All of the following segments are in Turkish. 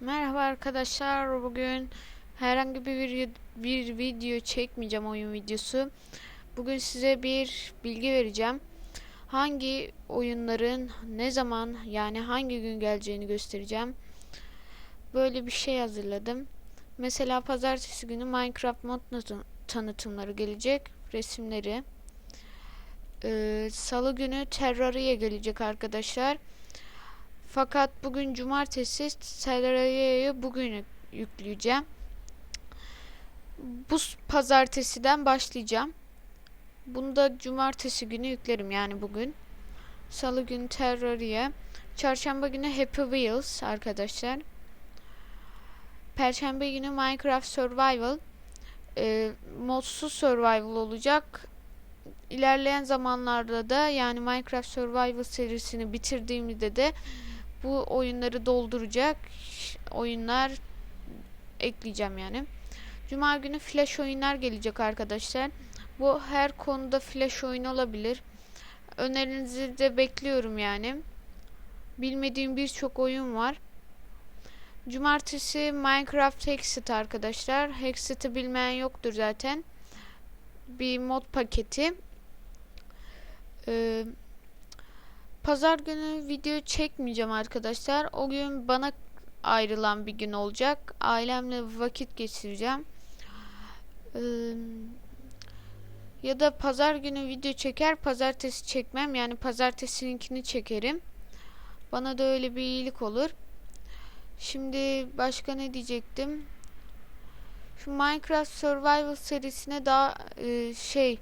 Merhaba arkadaşlar. Bugün herhangi bir bir video çekmeyeceğim oyun videosu. Bugün size bir bilgi vereceğim. Hangi oyunların ne zaman yani hangi gün geleceğini göstereceğim. Böyle bir şey hazırladım. Mesela pazartesi günü Minecraft mod tanı- tanıtımları gelecek. Resimleri. Ee, Salı günü Terraria gelecek arkadaşlar. Fakat bugün cumartesi Terraria'yı bugün yükleyeceğim. Bu pazartesiden başlayacağım. Bunu da cumartesi günü yüklerim yani bugün. Salı günü Terraria. Çarşamba günü Happy Wheels arkadaşlar. Perşembe günü Minecraft Survival. Ee, modsuz survival olacak. İlerleyen zamanlarda da yani Minecraft Survival serisini bitirdiğimde de bu oyunları dolduracak oyunlar ekleyeceğim yani. Cuma günü flash oyunlar gelecek arkadaşlar. Bu her konuda flash oyun olabilir. Önerinizi de bekliyorum yani. Bilmediğim birçok oyun var. Cumartesi Minecraft Hexit arkadaşlar. Hexit'i bilmeyen yoktur zaten. Bir mod paketi. Ee, Pazar günü video çekmeyeceğim arkadaşlar. O gün bana ayrılan bir gün olacak. Ailemle vakit geçireceğim. Ee, ya da pazar günü video çeker, pazartesi çekmem. Yani pazartesininkini çekerim. Bana da öyle bir iyilik olur. Şimdi başka ne diyecektim? Şu Minecraft Survival serisine daha e, şey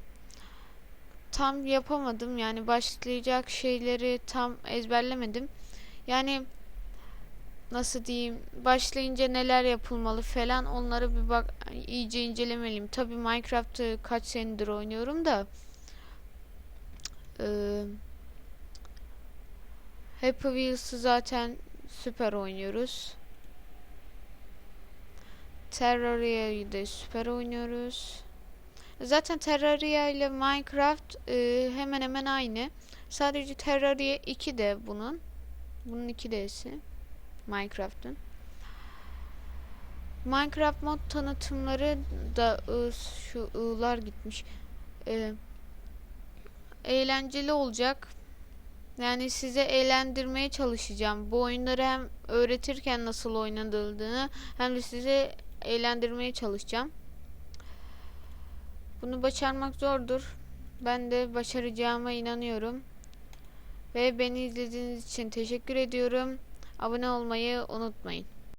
tam yapamadım. Yani başlayacak şeyleri tam ezberlemedim. Yani nasıl diyeyim başlayınca neler yapılmalı falan onları bir bak iyice incelemeliyim. Tabii Minecraft'ı kaç senedir oynuyorum da eee Happy Wheels'ı zaten süper oynuyoruz. Terraria'yı da süper oynuyoruz. Zaten Terraria ile Minecraft e, hemen hemen aynı. Sadece Terraria 2 de bunun. Bunun 2D'si. Minecraft'ın. Minecraft mod tanıtımları da ı, şu ı'lar gitmiş. E, eğlenceli olacak. Yani size eğlendirmeye çalışacağım. Bu oyunları hem öğretirken nasıl oynanıldığını hem de size eğlendirmeye çalışacağım. Bunu başarmak zordur. Ben de başaracağıma inanıyorum. Ve beni izlediğiniz için teşekkür ediyorum. Abone olmayı unutmayın.